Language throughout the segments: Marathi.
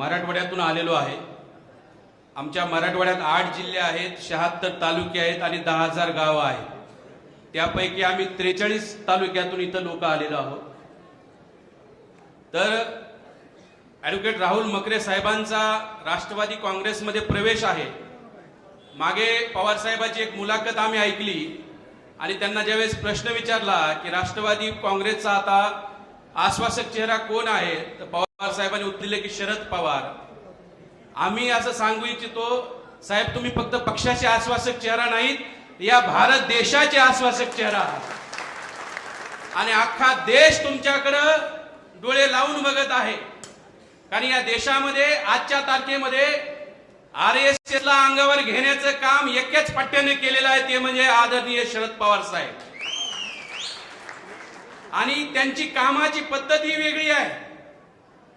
मराठवाड्यातून आलेलो आहे. आमच्या मराठवाड्यात आठ जिल्हे आहेत शहात्तर तालुके आहेत आणि दहा हजार गावं आहेत. त्यापैकी आम्ही त्रेचाळीस तालुक्यातून इथं लोक आलेलो आहोत. तर ॲडव्होकेट राहुल मकरे साहेबांचा राष्ट्रवादी काँग्रेसमध्ये प्रवेश आहे. मागे पवारसाहेबाची एक मुलाखत आम्ही ऐकली आणि त्यांना ज्यावेळेस प्रश्न विचारला की राष्ट्रवादी काँग्रेसचा आता आश्वासक चेहरा कोण आहे तर पवार साहेबांनी उत्तर दिले की शरद पवार. आम्ही असं सांगू इच्छितो साहेब तुम्ही फक्त पक्षाचे आश्वासक चेहरा नाहीत या भारत देशाचे आश्वासक चेहरा आणि अख्खा देश तुमच्याकडं डोळे लावून बघत आहे. कारण या देशामध्ये आजच्या तारखेमध्ये आर एस एस ला अंगावर घेण्याचं काम एकाच पट्ट्याने केलेलं आहे ते म्हणजे आदरणीय शरद पवार साहेब. आणि त्यांची कामाची पद्धत ही वेगळी आहे.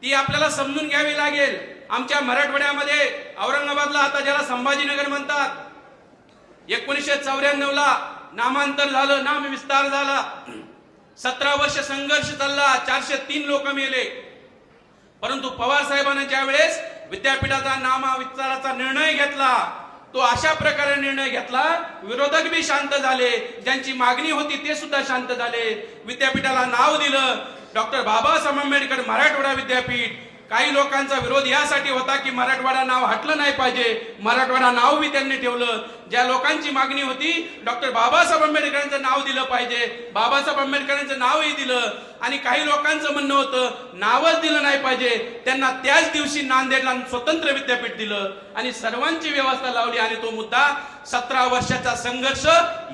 ती आपल्याला समजून घ्यावी लागेल. आमच्या मराठवाड्यामध्ये औरंगाबादला आता ज्याला संभाजीनगर म्हणतात एकोणीसशे चौऱ्याण्णव ला नामांतर झालं नाम विस्तार झाला. सतरा वर्ष संघर्ष चालला चारशे तीन लोक मेले. परंतु पवार साहेबांनी ज्या वेळेस विद्यापीठाचा नामा विस्ताराचा निर्णय घेतला तो अशा प्रकारे निर्णय घेतला विरोधक बी शांत झाले ज्यांची मागणी होती ते सुद्धा शांत झाले. विद्यापीठाला नाव दिलं डॉक्टर बाबासाहेब आंबेडकर मराठवाडा विद्यापीठ. काही लोकांचा विरोध यासाठी होता की मराठवाडा नाव हटलं नाही पाहिजे. मराठवाडा नाव बी त्यांनी ठेवलं. ज्या लोकांची मागणी होती डॉक्टर बाबासाहेब आंबेडकरांचं नाव दिलं पाहिजे. बाबासाहेब आंबेडकरांचं नावही दिलं. आणि काही लोकांचं म्हणणं होतं नावच दिलं नाही पाहिजे. त्यांना त्याच दिवशी नांदेडला स्वतंत्र विद्यापीठ दिलं. आणि सर्वांची व्यवस्था लावली आणि तो मुद्दा सतरा वर्षाचा संघर्ष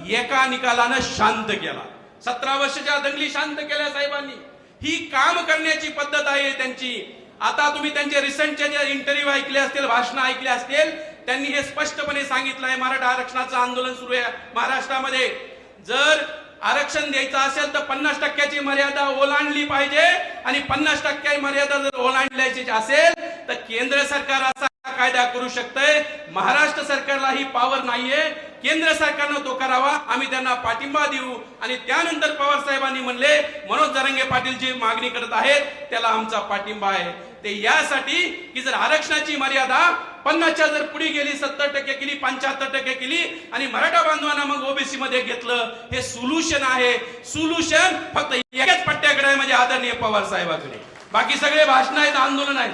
एका निकालानं शांत केला. सतरा वर्षाच्या दंगली शांत केल्या साहेबांनी. ही काम करण्याची पद्धत आहे त्यांची. आता तुम्ही त्यांचे रिसेंटचे जे इंटरव्ह्यू ऐकले असतील भाषण ऐकले असतील त्यांनी हे स्पष्टपणे सांगितलं आहे मराठा आरक्षणाचं आंदोलन सुरू आहे महाराष्ट्रामध्ये. जर आरक्षण द्यायचं असेल तर पन्नास टक्क्याची मर्यादा ओलांडली पाहिजे आणि पन्नास टक्के मर्यादा जर ओलांडल्याची असेल तर केंद्र सरकार असा कायदा करू शकतंय. महाराष्ट्र सरकारला ही पॉवर नाहीये. केंद्र सरकारनं तो करावा. आम्ही त्यांना पाठिंबा देऊ. आणि त्यानंतर पवार साहेबांनी म्हणले मनोज जरंगे पाटील जी मागणी करत आहेत. त्याला आमचा पाठिंबा आहे. ते यासाठी की जर आरक्षणाची मर्यादा पन्नासच्या जर पुढे गेली सत्तर टक्के केली पंच्याहत्तर टक्के केली आणि मराठा बांधवांना मग ओबीसी मध्ये घेतलं हे सोल्युशन आहे. सोल्युशन फक्त एकाच पट्ट्याकडे म्हणजे आदरणीय पवार साहेबाकडे. बाकी सगळे भाषण आहेत आंदोलन आहेत.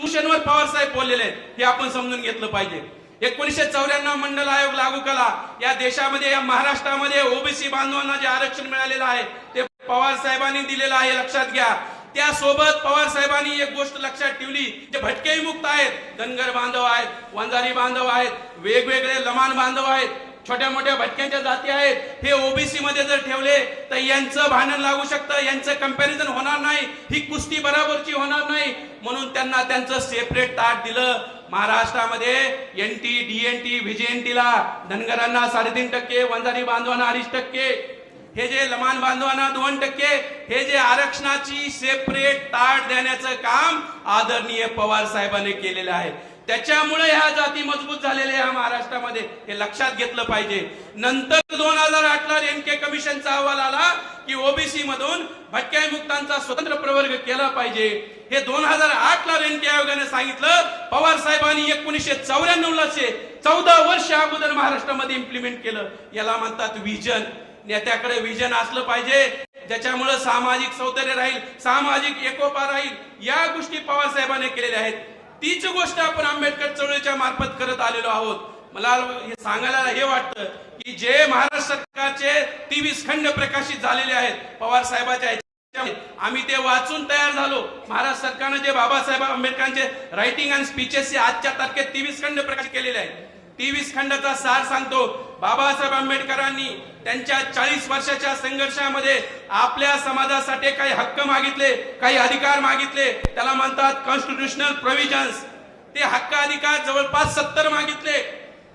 सोल्युशनवर पवार साहेब बोललेले आहेत हे आपण समजून घेतलं पाहिजे. एकोणीशे चौऱ्याण्णव मंडल आयोग लागू केला या देशामध्ये या महाराष्ट्रामध्ये ओबीसी बांधवांना जे आरक्षण मिळालेलं आहे ते पवार साहेबांनी दिलेलं आहे लक्षात घ्या. त्यासोबत पवार साहेबांनी एक गोष्ट लक्षात ठेवली जे भटकेही मुक्त आहेत. धनगर बांधव आहेत वंजारी बांधव आहेत वेगवेगळे लमान बांधव आहेत. छोट्या मोठ्या भटक्यांच्या जाती आहेत हे ओबीसी मध्ये जर ठेवले तर यांचं भांडण लागू शकतं यांचं कंपॅरिझन होणार नाही ही कुस्ती बराबरची होणार नाही. म्हणून त्यांना त्यांचं सेपरेट ताट दिलं. महाराष्ट्रामध्ये N T D N T VJNT ला धनगरांना साडेतीन टक्के वंजारी बांधवांना अडीच टक्के हे जे लमान बांधवांना दोन टक्के हे जे आरक्षणाची सेपरेट ताट देण्याचं काम आदरणीय पवार साहेबांनी केलेलं आहे. त्याच्यामुळे ह्या जाती मजबूत झालेल्या ह्या महाराष्ट्रामध्ये हे लक्षात घेतलं पाहिजे. नंतर दोन हजार आठ ला रेणके कमिशनचा अहवाल आला की ओबीसी मधून भटक्या मुक्तांचा स्वतंत्र प्रवर्ग केला पाहिजे. हे दोन हजार आठ ला रेणके आयोगाने सांगितलं. पवार साहेबांनी एकोणीसशे चौऱ्याण्णव ला चौदा वर्ष अगोदर महाराष्ट्रामध्ये इम्प्लिमेंट केलं. याला म्हणतात विजन. नेत्याकडे विजन असलं पाहिजे. ज्याच्यामुळे सामाजिक सौंदर्य राहील सामाजिक एकोपा राहील या गोष्टी पवार साहेबांनी केलेल्या आहेत. तीच गोष्ट आपण आंबेडकर चळवळीच्या मार्फत करत आलेलो आहोत. मला हे सांगायला हे वाटतं की जे महाराष्ट्र सरकारचे तेवीस खंड प्रकाशित झालेले आहेत पवार साहेबाच्या आम्ही ते वाचून तयार झालो. महाराष्ट्र सरकारनं जे बाबासाहेब आंबेडकरांचे रायटिंग अँड स्पीचेस आजच्या तारखेत तेवीस खंड प्रकाशित केलेले आहेत. तेवीस खंडाचा सार सांगतो. बाबासाहेब आंबेडकरांनी त्यांच्या चाळीस वर्षाच्या संघर्षामध्ये आपल्या समाजासाठी काही हक्क मागितले काही अधिकार मागितले. त्याला म्हणतात कॉन्स्टिट्युशनल प्रोव्हिजन्स ते हक्क अधिकार जवळपास सत्तर मागितले.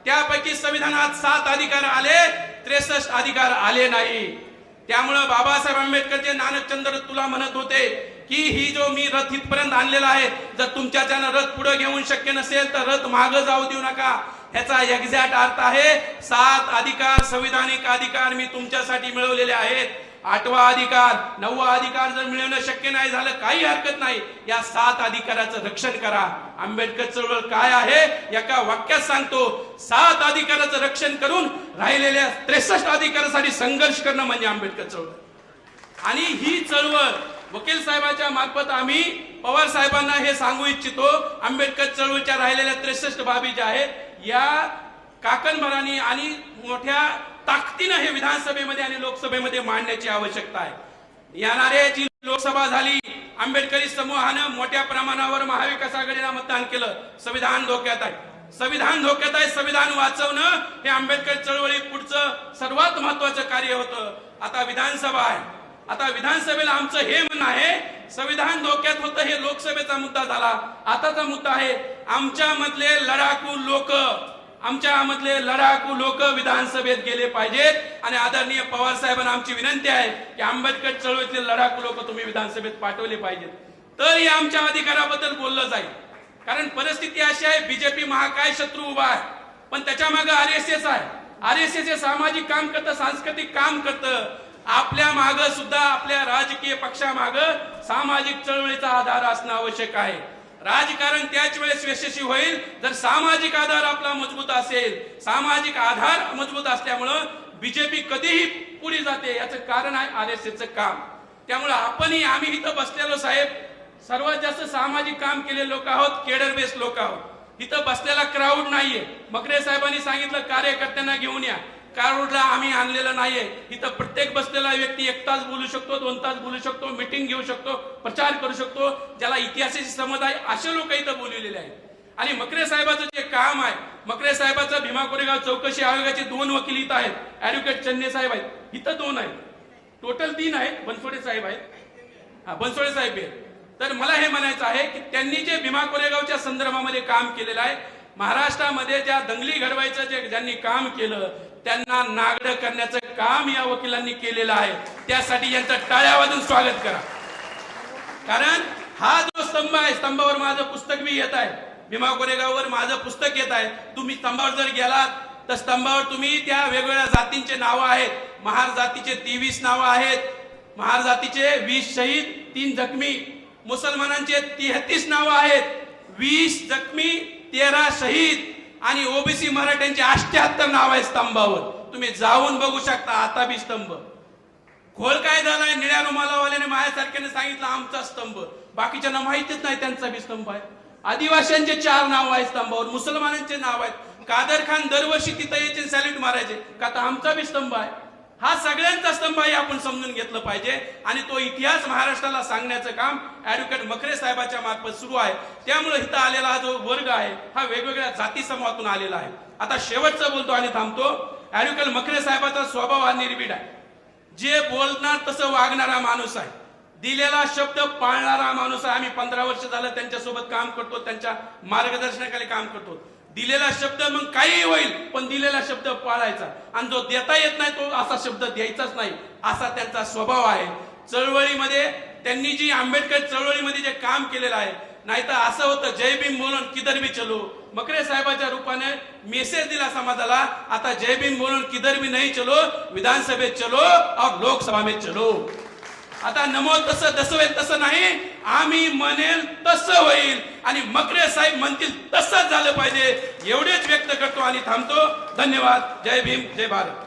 त्यापैकी संविधानात सात अधिकार आले त्रेसष्ट अधिकार आले नाही. त्यामुळं बाबासाहेब आंबेडकर जे नानकचंद्र तुला म्हणत होते की ही जो मी रथ इथपर्यंत आणलेला आहे जर तुमच्याच्यानं रथ पुढे घेऊन शक्य नसेल तर रथ मागं जाऊ देऊ नका. ह्याचा एक्झॅक्ट अर्थ आहे सात अधिकार संविधानिक अधिकार मी तुमच्यासाठी मिळवलेले आहेत. आठवा अधिकार नववा अधिकार जर मिळवणं शक्य नाही झालं काही हरकत नाही. या सात अधिकाराचं रक्षण करा. आंबेडकर चळवळ काय आहे एका वाक्यात सांगतो सात अधिकाराचं रक्षण करून राहिलेल्या त्रेसष्ट अधिकारासाठी संघर्ष करणं म्हणजे आंबेडकर चळवळ. आणि ही चळवळ वकील साहेबांच्या मार्फत आम्ही पवार साहेबांना हे सांगू इच्छितो आंबेडकर चळवळीच्या राहिलेल्या त्रेसष्ट बाबी ज्या आहेत या काकणभराने आणि मोठ्या ताकदीनं हे विधानसभेमध्ये आणि लोकसभेमध्ये मांडण्याची आवश्यकता आहे. येणारे जी लोकसभा झाली आंबेडकरी समूहानं मोठ्या प्रमाणावर महाविकास आघाडीला मतदान केलं संविधान धोक्यात आहे. संविधान धोक्यात आहे संविधान वाचवणं हे आंबेडकर चळवळी पुढचं सर्वात महत्वाचं कार्य होतं. आता विधानसभा आहे. आता विधानसभेला आमचं हे म्हणणं आहे संविधान धोक्यात होतं हे लोकसभेचा मुद्दा झाला. आताचा मुद्दा आहे आमच्या मधले लढाकू लोक आमच्या मधले लढाकू लोक विधानसभेत गेले पाहिजेत. आणि आदरणीय पवार साहेबांना आमची विनंती आहे की आंबेडकर चळवळीतले लढाकू लोक तुम्ही विधानसभेत पाठवले पाहिजेत. तर आमच्या अधिकाराबद्दल बोललं जाईल. कारण परिस्थिती अशी आहे बीजेपी महाकाय शत्रू उभा आहे पण त्याच्यामागे आर एस एस आहे. आर एस एस हे सामाजिक काम करतं सांस्कृतिक काम करतं. आपल्या माग सुद्धा आपल्या राजकीय पक्षामाग सामाजिक चळवळीचा आधार असणं आवश्यक आहे. राजकारण त्याच वेळेस यशस्वी होईल जर सामाजिक आधार आपला मजबूत असेल. सामाजिक आधार मजबूत असल्यामुळं बीजेपी कधीही पुढे जाते याचं कारण आहे आर एस एसचं काम. त्यामुळे आपणही आम्ही इथं बसलेलो साहेब सर्वात जास्त सामाजिक काम केलेले लोक आहोत केडर बेस लोक आहोत. इथं बसलेला क्राऊड नाहीये. मकरे साहेबांनी सांगितलं कार्यकर्त्यांना घेऊन या. क्राऊडला आम्ही आणलेलं नाहीये. इथं प्रत्येक बसलेला व्यक्ती एक तास बोलू शकतो दोन तास बोलू शकतो मिटिंग घेऊ शकतो प्रचार करू शकतो. ज्याला इतिहासाची समज आहे असे लोक इथं बोललेले आहेत. आणि मकरे साहेबाचं जे काम आहे मकरे साहेबाचं भीमा कोरेगाव चौकशी आयोगाचे दोन वकील इथं आहेत. ऍडव्होकेट चन्ने साहेब आहेत. इथं दोन आहेत. टोटल तीन आहेत बनसोडे साहेब आहेत. हा बनसोडे साहेब आहेत. तर मला हे म्हणायचं आहे की त्यांनी जे भीमा कोरेगावच्या संदर्भामध्ये काम केलेलं आहे महाराष्ट्रामध्ये ज्या दंगली घडवायचं जे ज्यांनी काम केलं त्यांना नागड करण्याचं काम या वकिलांनी केलेलं आहे. त्यासाठी यांचं टाळ्या वाजून स्वागत करा. कारण हा जो स्तंभ आहे स्तंभावर माझं पुस्तक बी येत आहे. भीमा कोरेगाववर माझं पुस्तक येत आहे. तुम्ही स्तंभावर जर गेलात तर स्तंभावर तुम्ही त्या वेगवेगळ्या जातींचे नावं आहेत. महार जातीचे तेवीस नावं आहेत. महार जातीचे वीस शहीद तीन जखमी. मुसलमानांचे तेहतीस नावं आहेत. वीस जखमी तेरा शहीद आणि ओबीसी मराठ्यांचे अष्ट्याहत्तर नाव आहे स्तंभावर. तुम्ही जाऊन बघू शकता आता बी स्तंभ. खोल काय झालाय निळ्या रुमालावाल्याने माझ्यासारख्याने सांगितलं आमचा स्तंभ. बाकीच्यांना माहितीच नाही त्यांचा बी स्तंभ आहे. आदिवासींचे चार नाव आहे स्तंभावर मुसलमानांचे नाव आहेत. कादर खान दरवर्षी तिथं यायचे सॅल्यूट मारायचे. का तर आमचा बी स्तंभ आहे. हा सगळ्यांचा स्तंभ आहे आपण समजून घेतलं पाहिजे. आणि तो इतिहास महाराष्ट्राला सांगण्याचं काम ऍडव्होकेट मखरे साहेबाच्या मार्फत सुरू आहे. त्यामुळे इथं आलेला हा जो वर्ग आहे हा वेगवेगळ्या जाती समूहातून आलेला आहे. आता शेवटचं बोलतो आणि थांबतो. ऍडव्होकेट मखरे साहेबाचा स्वभाव हा निर्भीड आहे. जे बोलणार तसं वागणारा माणूस आहे. दिलेला शब्द पाळणारा माणूस आहे. आम्ही पंधरा वर्ष झालं त्यांच्यासोबत काम करतो त्यांच्या मार्गदर्शनाखाली काम करतो. दिलेला शब्द मग काही होईल पण दिलेला शब्द पाळायचा. आणि जो देता येत नाही तो असा शब्द द्यायचाच नाही. असा त्यांचा स्वभाव आहे. चळवळीमध्ये त्यांनी जी आंबेडकर चळवळीमध्ये जे काम केलेलं आहे नाहीतर असं होतं जय भीम बोलून किधर भी चलो. मकरे साहेबाच्या रूपाने मेसेज दिला समाजाला आता जय भीम बोलून किधर भी नाही चलो विधानसभेत चलो और लोकसभा में चलो. आता नमो तसं तसं होईल तसं नाही. आम्ही म्हणेल तसं होईल. आणि मकरे साहेब म्हणतील तसंच झालं पाहिजे. एवढेच व्यक्त करतो आणि थांबतो. धन्यवाद. जय भीम जय भारत.